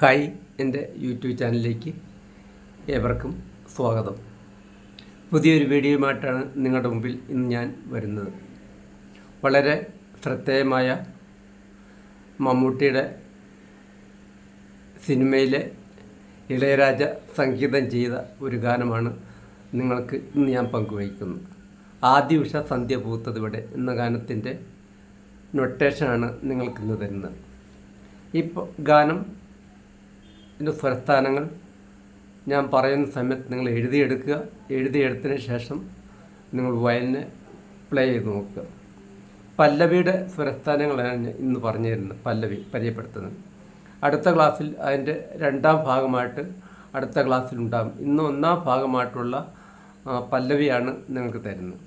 Hi എന്റെ YouTube ചാനലിലേക്ക് ഏവർക്കും സ്വാഗതം. പുതിയൊരു വീഡിയോയുമായിട്ടാണ് നിങ്ങളുടെ മുമ്പിൽ ഇന്ന് ഞാൻ വരുന്നത്. വളരെ ശ്രദ്ധേയമായ മമ്മൂട്ടിയുടെ സിനിമയിലെ ഇളയരാജ സംഗീതം ചെയ്ത ഒരു ഗാനമാണ് നിങ്ങൾക്ക് ഇന്ന് ഞാൻ പങ്കുവയ്ക്കുന്നത് ആദ്യ ഉഷ സന്ധ്യ പൂത്തത് ഇവിടെ എന്ന ഗാനത്തിന്റെ നൊട്ടേഷനാണ് നിങ്ങൾക്കിന്ന് തരുന്നത്. ഈ ഗാനം ഇതിന്റെ സ്വരസ്ഥാനങ്ങൾ ഞാൻ പറയുന്ന സമയത്ത് നിങ്ങൾ എഴുതിയെടുക്കുക. എഴുതിയെടുത്തതിന് ശേഷം നിങ്ങൾ വയലിന് പ്ലേ ചെയ്ത് നോക്കുക. പല്ലവിയുടെ സ്വരസ്ഥാനങ്ങളാണ് ഇന്ന് പറഞ്ഞു തരുന്നത് പല്ലവി പരിചയപ്പെടുത്തുന്നത്. അടുത്ത ക്ലാസ്സിൽ അതിന്റെ രണ്ടാം ഭാഗമായിട്ട് അടുത്ത ക്ലാസ്സിൽ ഉണ്ടാകും. ഇന്ന് ഒന്നാം ഭാഗമായിട്ടുള്ള പല്ലവിയാണ് നിങ്ങൾക്ക് തരുന്നത്.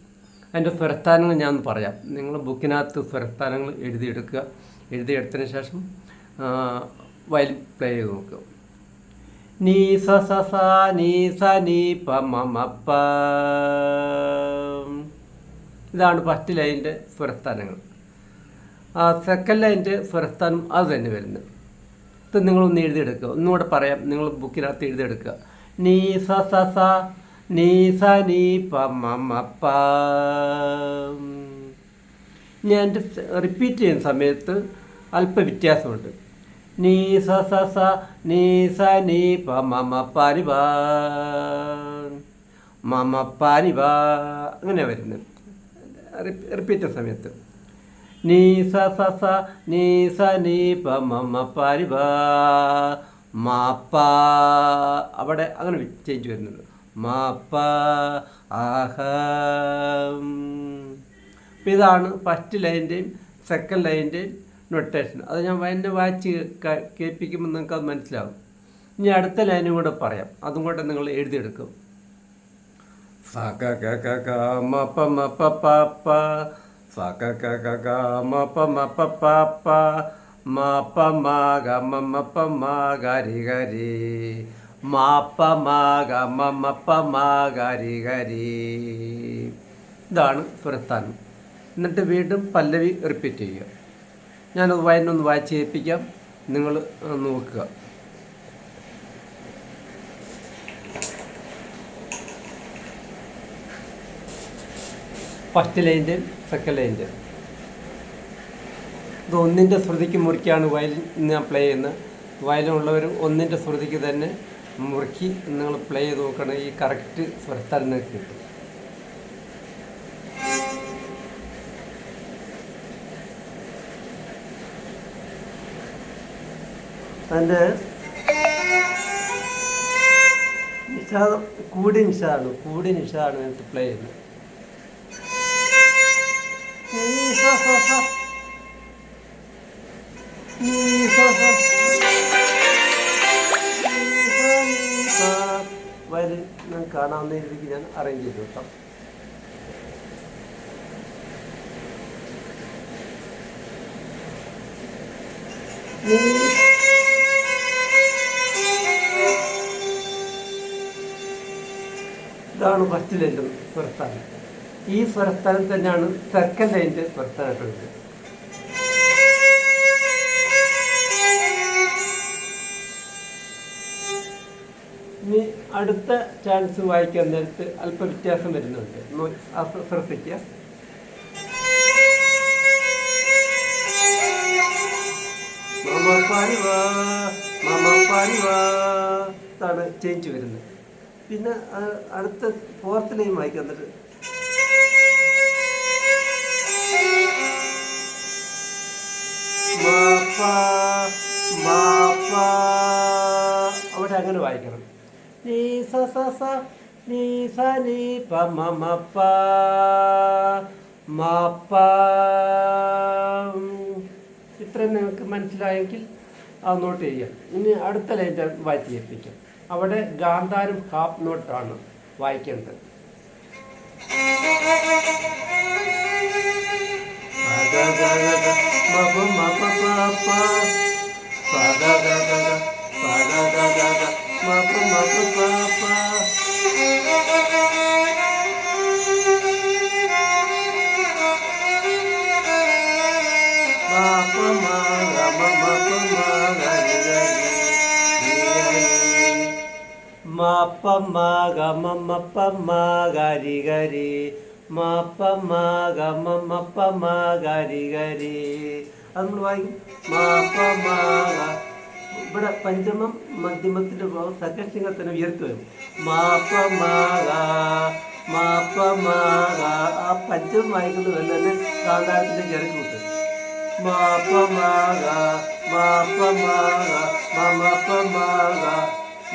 അതിന്റെ സ്വരസ്ഥാനങ്ങൾ ഞാൻ പറയാം. നിങ്ങൾ ബുക്കിനകത്ത് സ്വരസ്ഥാനങ്ങൾ എഴുതിയെടുക്കുക. എഴുതിയെടുത്തതിന് ശേഷം വയൽ പ്ലേ ചെയ്ത് നോക്കുക. നീ സ സ സ നീ സ നീ പ ഇതാണ് ഫസ്റ്റ് ലൈനിന്റെ സ്വരസ്ഥാനങ്ങൾ. ആ സെക്കൻഡ് ലൈനിന്റെ സ്വരസ്ഥാനം അത് തന്നെ വരുന്നത്. ഇത് നിങ്ങളൊന്ന് എഴുതിയെടുക്കുക. ഒന്നുകൂടെ പറയാം. നിങ്ങൾ ബുക്കിനകത്ത് എഴുതിയെടുക്കുക. നീ സ സ സ നീ സ നീ പ ഞാൻ റിപ്പീറ്റ് ചെയ്യുന്ന സമയത്ത് അല്പ വ്യത്യാസമുണ്ട് നീ സ സ സ നീ സ നീ പ മമ പരിവ മമ പരിവ അങ്ങനെ വരുന്നത് റിപ്പീറ്റ് സമയത്ത്. നീ സ സ സ നീ സ നീ പ മമ പരിവ മാപ്പ അവിടെ അങ്ങനെ ചേഞ്ച് വരുന്നുണ്ട്. മാപ്പ ആഹ ഇതാണ് ഫസ്റ്റ് ലൈന്റെയും സെക്കൻഡ് ലൈന്റെയും നൊട്ടേഷൻ അത് ഞാൻ വയന്റെ വായിച്ച് കേൾപ്പിക്കുമ്പോൾ നിങ്ങൾക്ക് അത് മനസ്സിലാവും. ഇനി അടുത്ത ലൈനും കൂടെ പറയാം. അതും കൂടെ നിങ്ങൾ എഴുതിയെടുക്കും. ഇതാണ് സ്വരസ്ഥാനം എന്നിട്ട് വീണ്ടും പല്ലവി റിപ്പീറ്റ് ചെയ്യുക. ഞാനത് വയനൊന്ന് വായിച്ച് ചെയ്യിപ്പിക്കാം നിങ്ങൾ നോക്കുക. ഫസ്റ്റ് ലൈന്റെ സെക്കൻഡ് ലൈന്റെ ഇത് ഒന്നിന്റെ ശ്രുതിക്ക് മുറിക്കാണ് വയലിൻ ഞാൻ പ്ലേ ചെയ്യുന്നത്. വയലിനുള്ളവർ ഒന്നിന്റെ ശ്രുതിക്ക് തന്നെ മുറുക്കി നിങ്ങൾ പ്ലേ ചെയ്ത് നോക്കണം. ഈ കറക്റ്റ് സ്വരത്താൽ നിങ്ങൾക്ക് കിട്ടും. അതിന്റെ നിഷാദം കൂടി നിഷാദാണ് കൂടി നിഷാദാണ് എനിക്ക് പ്ലേ ചെയ്യുന്നത്. വയലിൻ ഞാൻ കാണാവുന്ന രീതിക്ക് ഞാൻ അറേഞ്ച് ചെയ്തു കേട്ടോ നീ ഇതാണ് ഫസ്റ്റ് ലൈന്റെ സ്വരസ്ഥാനം ഈ സ്വരസ്ഥാനം തന്നെയാണ് സെക്കൻഡ് ലൈന്റെ വരുന്നത് ഇനി അടുത്ത ചാൻസ് വായിക്കാൻ നേരത്ത് അല്പ വ്യത്യാസം വരുന്നുണ്ട്. ശ്രദ്ധിക്കുക. പാരിവ ചേഞ്ച് വരുന്നത്. പിന്നെ അടുത്ത ഫോർത്ത് ലൈൻ വായിക്കാൻ. അവിടെ അങ്ങനെ വായിക്കണം. നീ സ സ നീ സ നീ പ മ മ പ. ഇത്രയും നിങ്ങൾക്ക് മനസ്സിലായെങ്കിൽ അത് നോട്ട് ചെയ്യാം ഇനി അടുത്ത വായിച്ചു വായിച്ച് കേൾപ്പിക്കാം. അവിടെ ഗാന്ധാരം ഹാഫ് നോട്ടാണ് വായിക്കേണ്ടത് ഗ മാപ്പമ്മ ഗമമ്മപ്പമ്മ ഗരി ഗരി മാപ്പമ്മ ഗമമ്മപ്പമ്മ ഗരി ഗരി അത് നമ്മൾ വായിക്കും. മാപ്പമ്മ ഇവിടെ പഞ്ചമം മധ്യമത്തിന്റെ ഭാവം സകർഷികത്തിന് ഉയർത്തി വരും. മാപ്പമാക മാപ്പമാക ആ പഞ്ചമം വായിക്കുന്നത് പോലെ തന്നെ കാന്താരത്തിന്റെ കിഴക്ക് കൂട്ട്. മാപ്പമാക മാപ്പമാക മമപ്പമാക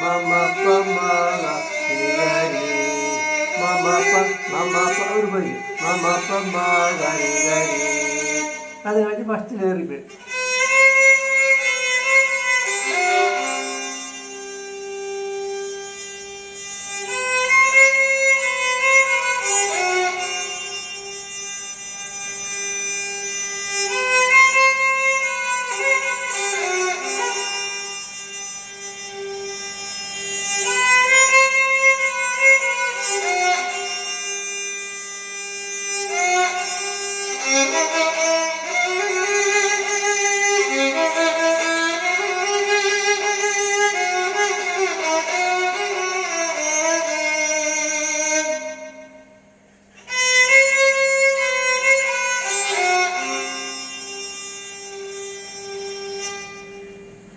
മമപ്പമാക ഹരി മമപ്പ മമപ്പ ഒരു പതി മമപ്പമാക ഹരി അത് കഴിഞ്ഞ് ഫസ്റ്റ് കയറി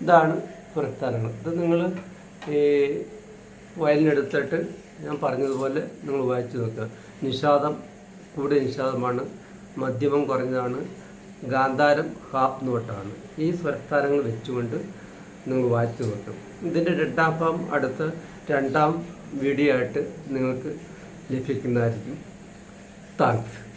ഇതാണ് പുരസ്കാരങ്ങൾ ഇത് നിങ്ങൾ ഈ വയലിനെടുത്തിട്ട് ഞാൻ പറഞ്ഞതുപോലെ നിങ്ങൾ വായിച്ചു നോക്കുക. നിഷാദം കൂടെ നിഷാദമാണ്. മധ്യമം കുറഞ്ഞതാണ്. ഗാന്ധാരം ഹാഫ് നോട്ടാണ് ഈ സ്വരസ്ഥാനങ്ങൾ വെച്ചുകൊണ്ട് നിങ്ങൾ വായിച്ചു നോക്കും ഇതിന്റെ രണ്ടാം ഭാഗം അടുത്ത രണ്ടാം വീഡിയോ ആയിട്ട് നിങ്ങൾക്ക് ലഭിക്കുന്നതായിരിക്കും. താങ്ക്സ്.